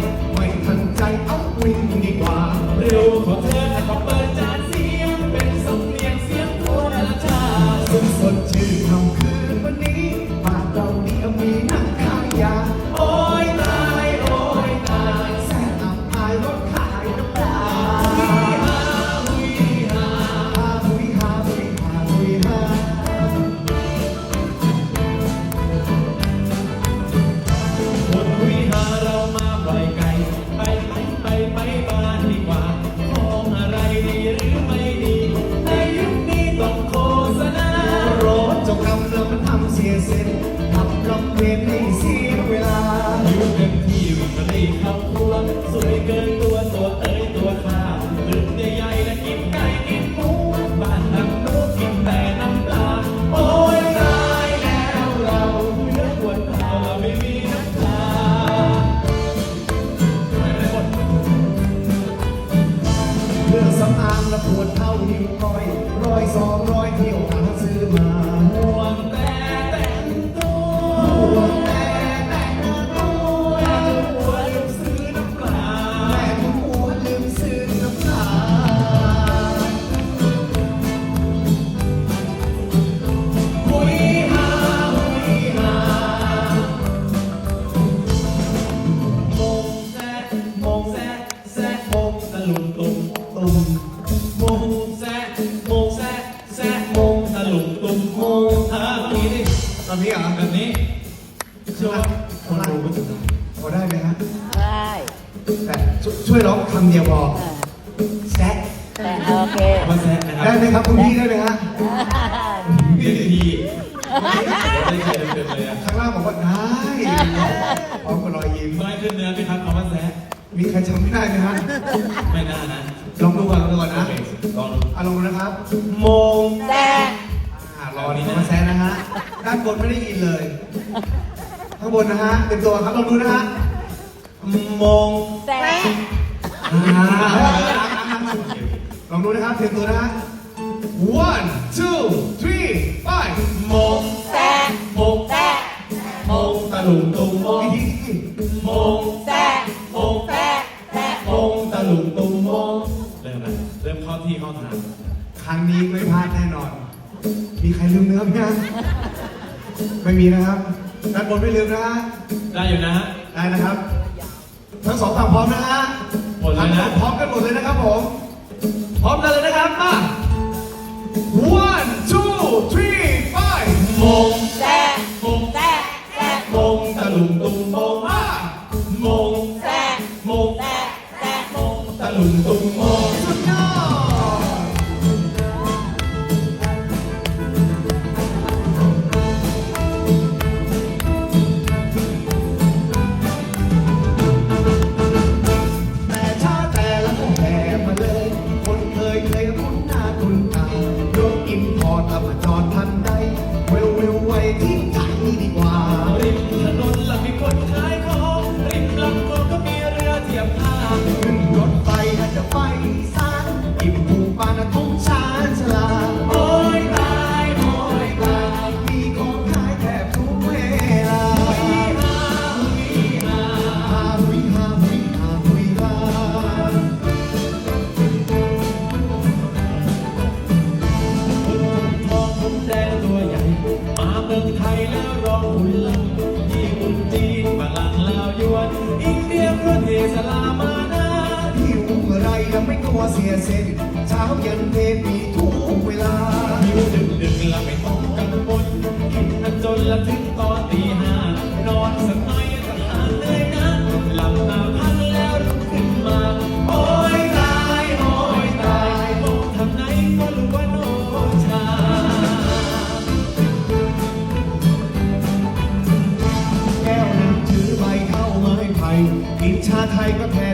life. แบบนี้เหรอแบบนี้เชื่อว่าคนดูก็จะได้พอได้ไหมฮะได้แต่ช่วยช่วยร้องคำเดียวพออ่าแซะแต่โอเคเอามาแซะนะครับได้ไหมครับคุณพี่ได้ไหมฮะเรียกพี่ได้ใครเดิมๆเลยอะข้างล่างบอกว่าได้พร้อมกับรอยยิ้มไม่ขึ้นเนื้อไหมครับเอามาแซะมีใครจำไม่ได้ไหมฮะไม่น่านะลองดูก่อนลองดูก่อนโอนะเคลองดูเอาลงนะครับโมงแต่อ่ารอนี่มาแซะนะฮะ ด้านบนไม่ได้ยินเลย ข้างบนนะฮะ เป็นตัวครับลองดูนะฮะโมงแต่อ่าลองดูนะครับเตรียมตัวนะฮะ one two three five โมงแต่โมงแต่โมงตะลุงตุงโมงอีกทีอีกทีโมงแต่โมงแต่แต่โมงตะลุงตุงโมงเริ่มแล้วเริ่มเข้าที่เข้าทางครั้งนี้ไม่พลาดแน่นอน มีใครลืมเนื้อไหมฮะ ไม่มีนะครับด้านบนไม่ลืมนะฮะได้อยู่นะฮะ ได้นะครับ ทั้งสองฝั่งพร้อมนะฮะหมดเลยนะ ทั้งสองพร้อมกันหมดเลยนะครับผม พร้อมกันเลยนะครับมา one two เสียเส้นเช้าเย็นเพลมีทุกเวลาหิวดึกดึกละไม่ต้องกังวลกินกันจนละถึงตอนตีห้านอนสักหน่อยก็หาเลยนะหลับตาพักแล้วลุกขึ้นมา โอ้ยตายโอ้ยตายมองทางไหนก็รู้ว่าโนชาแก้วน้ำถือใบเข้าไม้ไผ่กินชาไทยก็แทน